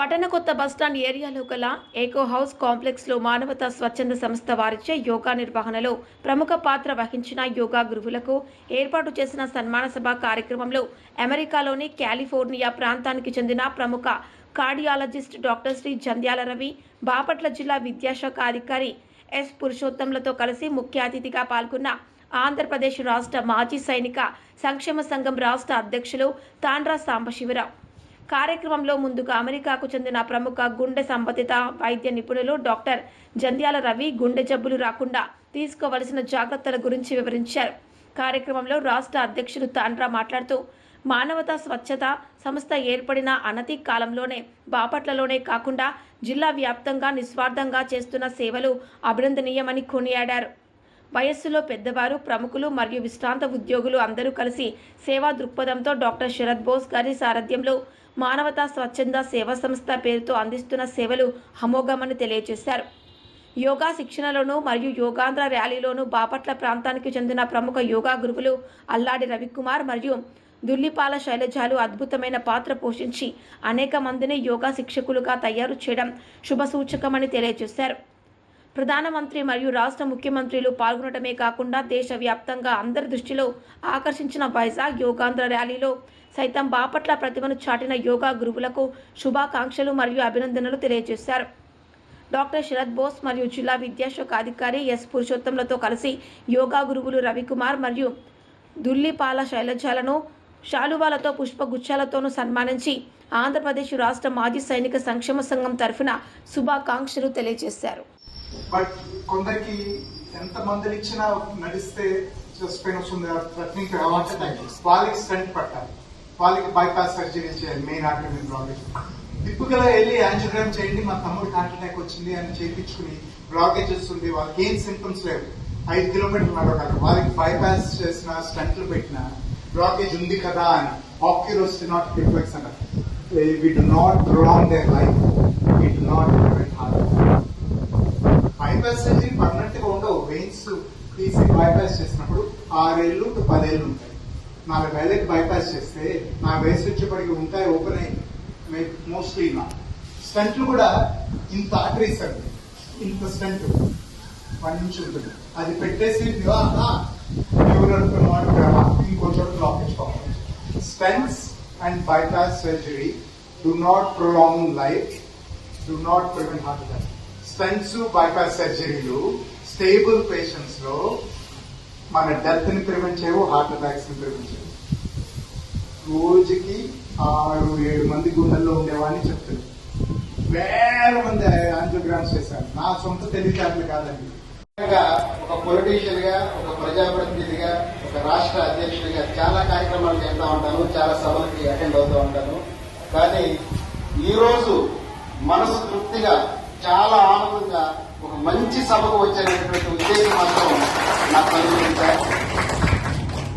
పట్టణ కొత్త బస్టాండ్ ఏరియాలో గల ఏకో హౌస్ కాంప్లెక్స్లో మానవతా స్వచ్ఛంద సంస్థ వారిచే యోగా నిర్వహణలో ప్రముఖ పాత్ర వహించిన యోగా గురువులకు ఏర్పాటు చేసిన సన్మాన సభ కార్యక్రమంలో అమెరికాలోని కాలిఫోర్నియా ప్రాంతానికి చెందిన ప్రముఖ కార్డియాలజిస్ట్ డాక్టర్ శ్రీ జంధ్యాల రవి బాపట్ల జిల్లా విద్యాశాఖ అధికారి ఎస్ పురుషోత్తంలతో కలిసి ముఖ్య అతిథిగా పాల్గొన్న ఆంధ్రప్రదేశ్ రాష్ట్ర మాజీ సైనిక సంక్షేమ సంఘం రాష్ట్ర అధ్యక్షులు తాండ్రా సాంబశివరావు. కార్యక్రమంలో ముందుగా అమెరికాకు చెందిన ప్రముఖ గుండె సంబంధిత వైద్య నిపుణులు డాక్టర్ జంధ్యాల రవి గుండె జబ్బులు రాకుండా తీసుకోవలసిన జాగ్రత్తల గురించి వివరించారు. కార్యక్రమంలో రాష్ట్ర అధ్యక్షులు తాండ్రా మాట్లాడుతూ మానవతా స్వచ్ఛత సంస్థ ఏర్పడిన అనతి కాలంలోనే బాపట్లలోనే కాకుండా జిల్లా వ్యాప్తంగా నిస్వార్థంగా చేస్తున్న సేవలు అభినందనీయమని కొనియాడారు. వయస్సులో పెద్దవారు ప్రముఖులు మరియు విశ్రాంత ఉద్యోగులు అందరూ కలిసి సేవా దృక్పథంతో డాక్టర్ శరద్ బోస్ గారి సారథ్యంలో మానవతా స్వచ్ఛంద సేవా సంస్థ పేరుతో అందిస్తున్న సేవలు అమోఘమని తెలియజేశారు. యోగా శిక్షణలోను మరియు యోగాంధ్ర ర్యాలీలోను బాపట్ల ప్రాంతానికి చెందిన ప్రముఖ యోగా గురువులు అల్లాడి రవికుమార్ మరియు దుల్లిపాల శైలజాలు అద్భుతమైన పాత్ర పోషించి అనేక మందిని యోగా శిక్షకులుగా తయారు చేయడం శుభసూచకమని తెలియజేశారు. ప్రధానమంత్రి మరియు రాష్ట్ర ముఖ్యమంత్రులు పాల్గొనడమే కాకుండా దేశవ్యాప్తంగా అందరి దృష్టిలో ఆకర్షించిన వైజాగ్ యోగాంధ్ర ర్యాలీలో సైతం బాపట్ల ప్రతిభను చాటిన యోగా గురువులకు శుభాకాంక్షలు మరియు అభినందనలు తెలియజేశారు. డాక్టర్ శరత్ బోస్ మరియు జిల్లా విద్యాశాఖ అధికారి ఎస్ పురుషోత్తంలతో కలిసి యోగా గురువులు రవికుమార్ మరియు దుల్లిపాల శైలజాలను శాలువాలతో పుష్పగుచ్చాలతోనూ సన్మానించి ఆంధ్రప్రదేశ్ రాష్ట్ర మాజీ సైనిక సంక్షేమ సంఘం తరఫున శుభాకాంక్షలు తెలియజేశారు. బట్ కొందరికి ఎంత మందులు ఇచ్చినా నడిస్తే చెస్ట్ పెయిన్ వస్తుంది థ్రెటనింగ్ వాళ్ళకి స్టంట్ పట్టాలి. వాళ్ళకి బైపాస్ సర్జరీ చేయాలి మెయిన్ ఆర్టరీ బ్లాకేజ్ టిప్పుగా వెళ్ళి యాంజియోగ్రామ్ చేయండి మా తమ్ముడు హార్ట్ అటాక్ వచ్చింది అని చేయించుకుని బ్లాకేజెస్ ఉంది వాళ్ళకి ఏం సింప్టమ్స్ లేవు. ఐదు కిలోమీటర్లు నడవగలరు వాళ్ళకి బైపాస్ చేసిన స్టంట్లు పెట్టిన బ్లాకేజ్ ఉంది కదా అని. ఆక్యురోస్టినాట్ రిఫ్లెక్స్ అన్నారు we do not prolong their life we do not prevent heart bypass అనేది పర్మనెంట్గా ఉండవు. వెయిన్స్ తీసి బైపాస్ చేసినప్పుడు ఆరేళ్ళు టు పదేళ్ళు ఉంటాయి. నాలుగు వేలకి బైపాస్ చేస్తే నా వయసు వచ్చేప్పటికి ఉంటాయి ఓపెన్ అయ్యి మోస్ట్లీ నా. స్టంట్లు కూడా ఇంత ఆర్టరీస్ అండి ఇంత స్టంట్ వన్ ఇంచ్ ఉంటుంది. అది పెట్టేసి ఇంకో చోట blockage and bypass surgery do not prolong life do not prevent heart attack stents bypass సర్జరీలు స్టేబుల్ పేషెంట్స్లో మన డెత్ని ప్రివెంట్ చేయవు హార్ట్ అటాక్స్ని ప్రివెంట్ చేయవు. రోజుకి ఆరు ఏడు మంది గుండెల్లో ఉండేవాడిని చెప్తారు వేల మంది ఆంజియోగ్రామ్స్ చేశారు నా సొంత తెలివితేటలు కాదండి. ఒక పొలిటీషియన్గా ఒక ప్రజాప్రతినిధిగా ఒక రాష్ట్ర అధ్యక్షుడిగా చాలా కార్యక్రమాలు చేస్తూ ఉంటాను చాలా సభలకి అటెండ్ అవుతూ ఉంటాను. కానీ ఈ రోజు మనసు తృప్తిగా చాలా ఆనందంగా ఒక మంచి సభకు వచ్చేటటువంటి ఉద్దేశం మాత్రం నాకు కలిగించారు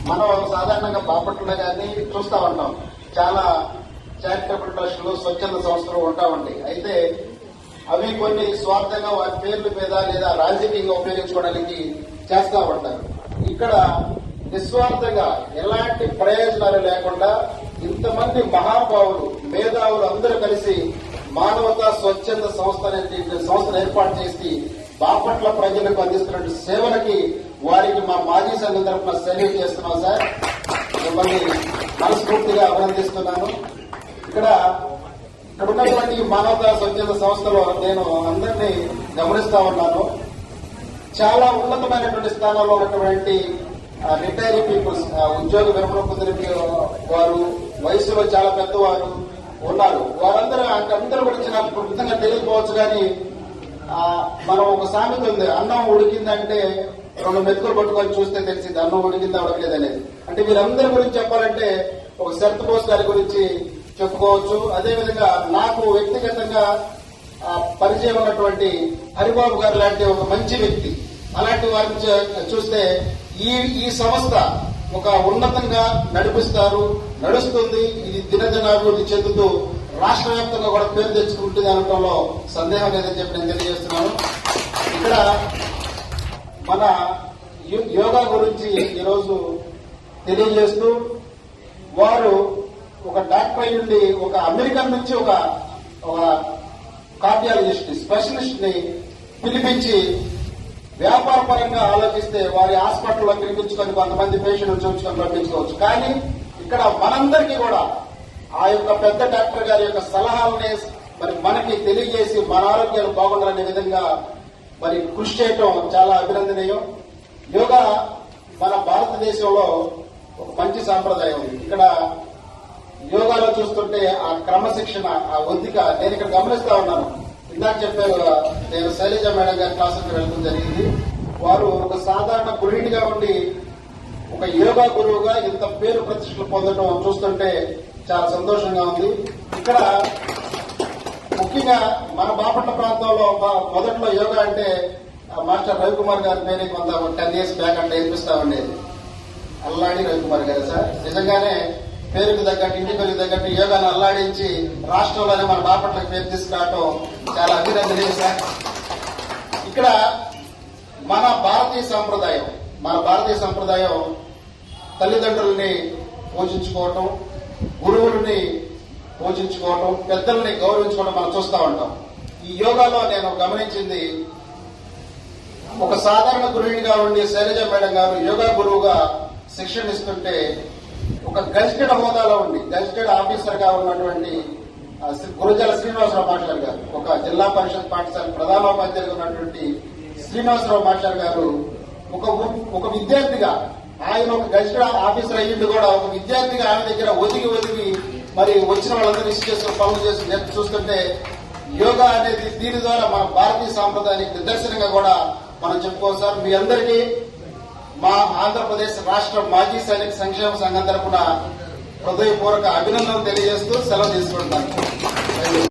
మనం సాధారణంగా బాపట్ల కానీ చూస్తూ ఉంటాం. చాలా చారిటబుల్ ట్రస్టులు స్వచ్ఛంద సంస్థలు ఉంటా ఉంటాయి. అయితే అవి కొన్ని స్వార్థంగా వారి పేర్ల మీద లేదా రాజకీయంగా ఉపయోగించుకోవడానికి చేస్తా ఉంటారు. ఇక్కడ నిస్వార్థంగా ఎలాంటి ప్రయోజనాలు లేకుండా ఇంతమంది మహాభావులు మేధావులు అందరూ కలిసి మానవతా స్వచ్ఛంద సంస్థ సంస్థను ఏర్పాటు చేసి బాపట్ల ప్రజలకు అందిస్తున్న సేవలకి వారికి మా మాజీ సంఘం తరఫున సెల్యూట్ చేస్తున్నాం సార్. మిమ్మల్ని మనస్ఫూర్తిగా అభినందిస్తున్నాను. ఇక్కడ ఇక్కడ ఉన్నటువంటి మానవతా స్వచ్ఛంద సంస్థలో నేను అందరినీ గమనిస్తా ఉన్నాను. చాలా ఉన్నతమైనటువంటి స్థానంలో ఉన్నటువంటి రిటైరీ పీపుల్స్ ఉద్యోగ విరమణ పొందిన వారు వయసులో చాలా పెద్దవారు ఉన్నారు. వారందరూ అందరి గురించి నాకు వృత్తంగా తెలియకపోవచ్చు కానీ మనం ఒక సామెత ఉంది అన్నం ఉడికిందంటే రెండు మెతుకులు పట్టుకొని చూస్తే తెలిసింది అన్నం ఉడికిందా ఉడకలేదనేది అంటే వీరందరి గురించి చెప్పాలంటే ఒక శరత్ బోస్ గారి గురించి చెప్పుకోవచ్చు. అదేవిధంగా నాకు వ్యక్తిగతంగా పరిచయం ఉన్నటువంటి హరిబాబు గారు లాంటి ఒక మంచి వ్యక్తి అలాంటి వారిని చూస్తే ఈ ఈ సంస్థ ఒక ఉన్నతంగా నడిపిస్తారు. నడుస్తుంది. ఇది దినదినాభివృద్ధి చెందుతూ రాష్ట్ర వ్యాప్తంగా కూడా పేరు తెచ్చుకుంటుంది అనడంలో సందేహం లేదని చెప్పి నేను తెలియజేస్తున్నాను. ఇక్కడ మన యో- యోగా గురించి ఈరోజు తెలియజేస్తూ వారు ఒక డాక్టర్ అయి ఒక అమెరికన్ నుంచి ఒక ఒక ని స్పెషలిస్ట్ని పిలిపించి వ్యాపార పరంగా ఆలోచిస్తే వారి హాస్పిటల్లో పిలిపించుకొని కొంతమంది పేషెంట్లు చూపించుకొని పంపించుకోవచ్చు. కానీ ఇక్కడ మనందరికీ కూడా ఆ యొక్క పెద్ద డాక్టర్ గారి యొక్క సలహాలనే మరి మనకి తెలియజేసి మన ఆరోగ్యాలు బాగుండాలనే విధంగా మరి కృషి చేయటం చాలా అభినందనీయం. యోగా మన భారతదేశంలో ఒక మంచి సాంప్రదాయం. ఉంది ఇక్కడ యోగాలో చూస్తుంటే ఆ క్రమశిక్షణ ఆ ఒద్దిక నేను ఇక్కడ గమనిస్తా ఉన్నాను. ఇందాక చెప్పారు నేను శైలజ మేడం గారి క్లాసులకు వెళ్ళడం జరిగింది. వారు ఒక సాధారణ గృహిణిగా ఉండి ఒక యోగా గురువుగా ఇంత పేరు ప్రతిష్టలు పొందడం చూస్తుంటే చాలా సంతోషంగా ఉంది. ఇక్కడ ముఖ్యంగా మన బాపట్ల ప్రాంతంలో మొదట్లో యోగా అంటే ఆ మాస్టర్ రవికుమార్ గారి పేరే కొంత టెన్ ఇయర్స్ బ్యాక్ అంటే వినిపిస్తా ఉండేది. అల్లాడి రవికుమార్ గారు సార్. నిజంగానే పేరుకు తగ్గట్టు ఇంటి పేరుకు తగ్గట్టు యోగాను అల్లాడించి రాష్ట్రంలోనే మన బాపట్లకు పేరు తీసుకురావటం చాలా అభినందనీయ సార్. ఇక్కడ మన భారతీయ సంప్రదాయం మన భారతీయ సంప్రదాయం తల్లిదండ్రుల్ని పూజించుకోవటం గురువుల్ని పూజించుకోవటం పెద్దల్ని గౌరవించుకోవడం మనం చూస్తూ ఉంటాం. ఈ యోగాలో నేను గమనించింది ఒక సాధారణ గృహిణిగా ఉండి శైలజ మేడం గారు యోగా గురువుగా శిక్షణ ఇస్తుంటే ఒక గజిటెడ్ హోదాలో ఉండి గజిటెడ్ ఆఫీసర్గా ఉన్నటువంటి శ్రీ గురుజల శ్రీనివాసరావు మాస్టర్ గారు ఒక జిల్లా పరిషత్ పాఠశాల ప్రధానోపాధ్యాయులు ఉన్నటువంటి శ్రీనివాసరావు మాస్టర్ గారు ఒక ఒక విద్యార్థిగా ఆయన ఒక గజిటెడ్ ఆఫీసర్ అయ్యింది కూడా ఒక విద్యార్థిగా ఆయన దగ్గర ఒదిగి ఒదిగి మరి వచ్చిన వాళ్ళందరూ ఇష్ట చేస్తున్న పనులు చేసి నేర్చు చూస్తుంటే యోగా అనేది దీని ద్వారా మన భారతీయ సాంప్రదాయానికి నిదర్శనంగా కూడా మనం చెప్పుకోవాలి సార్. మీ అందరికీ మా ఆంధ్రప్రదేశ్ రాష్ట్ర మాజీ సైనిక సంక్షేమ సంఘం తరపున హృదయపూర్వక అభినందనలు తెలియజేస్తూ సెలవు తీసుకుంటాను.